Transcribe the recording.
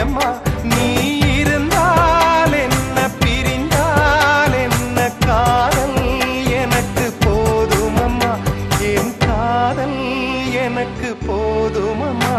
பிரியமா நீ இருந்தால் என்ன பிரிந்தால் என்ன காதல்? எனக்கு போதுமம்மா என் காதல் எனக்கு போதுமம்மா.